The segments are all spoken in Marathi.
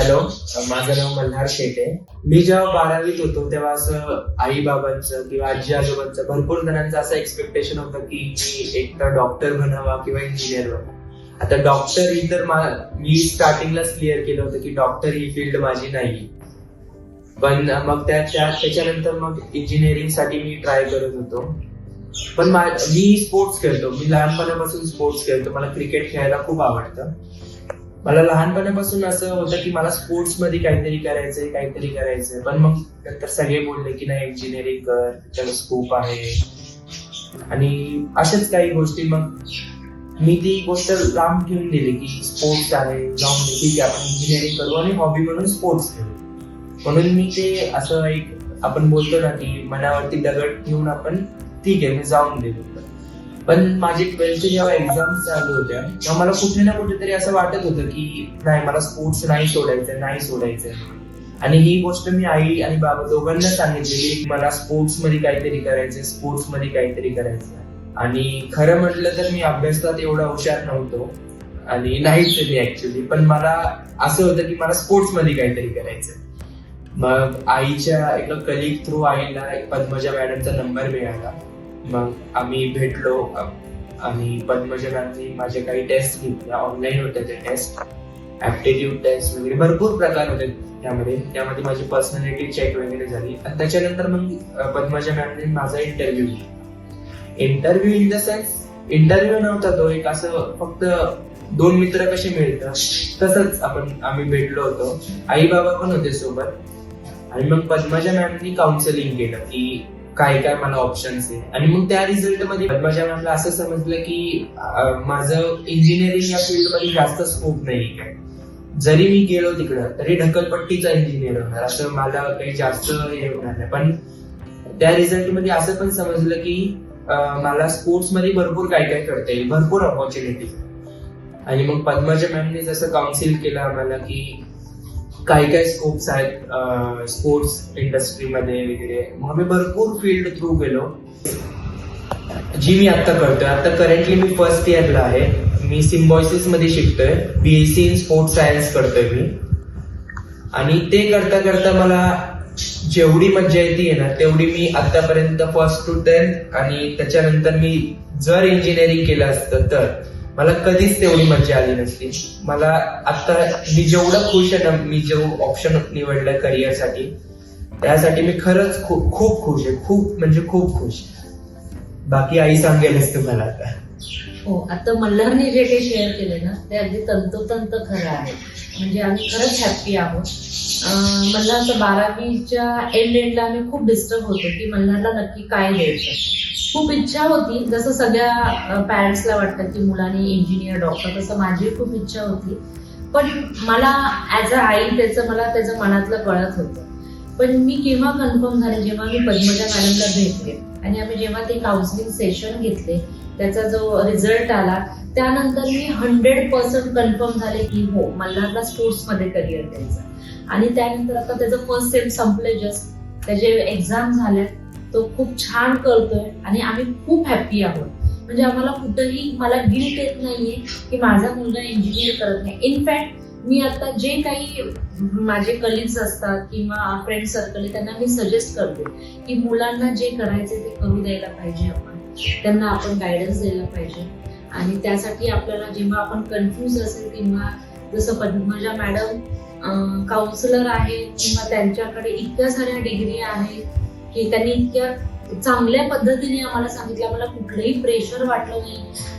हॅलो माझं नाव मल्हार शेटे. मी जेव्हा बारावीत होतो तेव्हा असं आई बाबांचं किंवा आजी आजोबांचं भरपूर जणांचं असं एक्सपेक्टेशन होतं की मी एक तर डॉक्टर बनावा किंवा इंजिनियर बनावा आता डॉक्टर ही तर मी स्टार्टिंगलाच क्लिअर केलं होतं की डॉक्टर ही फील्ड माझी नाही. पण मग त्या त्याच्यानंतर मग इंजिनिअरिंगसाठी मी ट्राय करत होतो. पण मी स्पोर्ट्स खेळतो. मी लहानपणापासून स्पोर्ट्स खेळतो. मला क्रिकेट खेळायला खूप आवडतं. मला लहानपणापासून असं होतं की मला स्पोर्ट्समध्ये काहीतरी करायचंय काहीतरी करायचंय. पण मग नंतर सगळे बोलले की नाही इंजिनिअरिंग कर त्याला स्कोप आहे. आणि अशाच काही गोष्टी मग मी ती गोष्ट लांब ठेवून दिली की स्पोर्ट्स आहे जाऊन ठीक आहे आपण इंजिनिअरिंग करू आणि हॉबी म्हणून स्पोर्ट्स खेळू म्हणून मी ते असं एक आपण बोलतो ना की मनावरती दगड ठेवून आपण ठीक आहे मी जाऊन देतो पण माझी ट्वेल्थ जेव्हा एक्झाम चालू होत्या तेव्हा मला कुठे ना कुठेतरी असं वाटत होतं की नाही मला स्पोर्ट्स नाही सोडायचं नाही सोडायचं आणि ही गोष्ट मी आई आणि बाबा दोघांना सांगितलेली मला स्पोर्ट्समध्ये काहीतरी करायचं स्पोर्ट्समध्ये काहीतरी करायचं आणि खरं म्हटलं तर मी अभ्यासात एवढा हुशार नव्हतो. आणि नाहीच मी ऍक्च्युली पण मला असं होतं की मला स्पोर्ट्समध्ये काहीतरी करायचं मग आईच्या एका कलिग थ्रू आईला एक पद्मजा मॅडमचा नंबर मिळाला. मग आम्ही भेटलो आणि पद्मजनांनी माझे काही टेस्ट घेतल्या ऑनलाईन होत्या त्या टेस्ट ऍप्टिट्यूड टेस्ट वगैरे भरपूर प्रकार होते त्यामध्ये. त्यामध्ये माझी पर्सनॅलिटी चेक वगैरे झाली. आणि त्याच्यानंतर मग पद्मजा मॅमने माझा इंटरव्ह्यू घेतला. Interview in the sense interview नव्हता तो. एक असं फक्त दोन मित्र कसे मिळतात तसंच आपण आम्ही भेटलो होतो. आई बाबा पण होते सोबत. आणि मग पद्मजा मॅमनी काउन्सिलिंग केलं की काय काय मला ऑप्शन्स आहे. आणि मग त्या रिझल्टमध्ये माझ्या मॅमला असं समजलं की माझं इंजिनिअरिंग या फील्डमध्ये जास्त स्कोप नाही. काय जरी मी गेलो तिकडं तरी ढकलपट्टीचा इंजिनियर होणार असं मला काही जास्त हे होणार नाही. पण त्या रिझल्टमध्ये असं पण समजलं की मला स्पोर्ट्समध्ये भरपूर काय काय करता येईल भरपूर ऑपॉर्च्युनिटी आणि मग पद्मजा मॅमने जसं काउन्सिल केलं आम्हाला की काही काही स्कोप्स आहेत स्पोर्ट्स इंडस्ट्रीमध्ये वगैरे. मग मी भरपूर फील्ड थ्रू गेलो. जी मी आत्ता करतोय. आता करंटली मी फर्स्ट इयरला आहे. मी सिम्बॉयसिसमध्ये शिकतोय. B S C in sports science करतोय मी. आणि ते करता करता मला जेवढी मज्जा येते ना तेवढी मी आतापर्यंत फर्स्ट टू टेन्थ आणि त्याच्यानंतर मी जर इंजिनिअरिंग केलं असतं तर मला कधीच तेवढी मज्जा आली नसती. मला आता मी जेवढं खुश आहे ना मी जो ऑप्शन निवडलं करिअरसाठी त्यासाठी मी खरंच खूप खूप खुश आहे. खूप म्हणजे खूप खुश. बाकी आई सांगेलच तुम्हाला आता. हो आता मल्हारने जे काही शेअर केले ना ते अगदी तंतोतंत खरं आहे. म्हणजे आम्ही खरंच हॅप्पी आहोत. मला मल्हारचं बारावीच्या एंड एंडला आम्ही खूप डिस्टर्ब होतो की मल्हारला नक्की काय द्यायचं? खूप इच्छा होती. जसं सगळ्या पॅरेंट्सला वाटतं की मुलांनी इंजिनियर डॉक्टर तसं माझी खूप इच्छा होती. पण मला ॲज अ आई त्याचं मला त्याचं मनातलं कळत होतं. पण मी केव्हा कन्फर्म झाले जेव्हा मी पद्मजा मॅडमला भेटले आणि आम्ही जेव्हा ते काउन्सिलिंग सेशन घेतले त्याचा जो रिझल्ट आला त्यानंतर मी हंड्रेड पर्सेंट कन्फर्म झाले की हो मल्हारला स्पोर्ट्समध्ये करिअर द्यायचं आणि त्यानंतर आता त्याचं फर्स्ट सेम संपले जस्ट त्याचे एक्झाम झाले तो खूप छान करतोय आणि आम्ही खूप हॅप्पी आहोत. म्हणजे आम्हाला कुठंही मला गिल्ट येत नाहीये की माझा मुलगा इंजिनियर करत नाही. इनफॅक्ट मी आता जे काही माझे कलिग्स असतात किंवा फ्रेंड सर्कल आहे त्यांना मी सजेस्ट करते की मुलांना जे करायचे ते करू द्यायला पाहिजे आपण. त्यांना आपण गायडन्स द्यायला पाहिजे. आणि त्यासाठी आपल्याला जेव्हा आपण कन्फ्यूज असेल किंवा जसं पद्मजा मॅडम काउन्सिलर आहे किंवा त्यांच्याकडे इतक्या साऱ्या डिग्री आहेत की त्यांनी इतक्या चांगल्या पद्धतीने आम्हाला सांगितलं आम्हाला कुठलंही प्रेशर वाटलं नाही.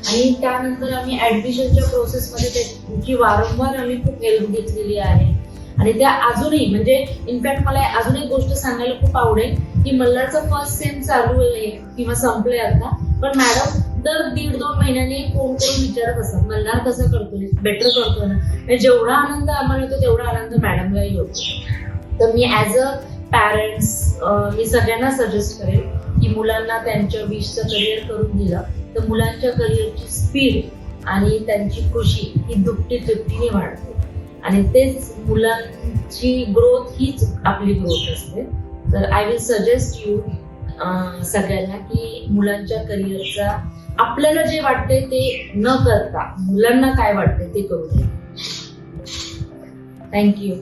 आणि त्यानंतर आम्ही ऍडमिशनच्या प्रोसेसमध्ये त्याची वारंवार आम्ही खूप हेल्प घेतलेली आहे. आणि त्या अजूनही म्हणजे इनफॅक्ट मला अजून एक गोष्ट सांगायला खूप आवडेल की मल्हारचं फर्स्ट सेम चालू आहे किंवा संपलंय आता पण मॅडम दर दीड दोन महिन्याने फोन करून विचारत असतात मल्हार कसं करतोय बेटर करतोय ना? म्हणजे जेवढा आनंद आम्हाला होतो तेवढा आनंद मॅडमलाही होतो तर मी ॲज अ पॅरेंट्स मी सगळ्यांना सजेस्ट करेल की मुलांना त्यांच्या विशचं करिअर करून दिलं. तर मुलांच्या करिअरची स्पीड आणि त्यांची खुशी ही दुपटी तिपटीने वाढते. आणि तेच मुलांची ग्रोथ हीच आपली ग्रोथ असते. तर आय विल सजेस्ट यू सगळ्यांना की मुलांच्या करिअरचा आपल्याला जे वाटते ते न करता मुलांना काय वाटते ते करू नये थँक्यू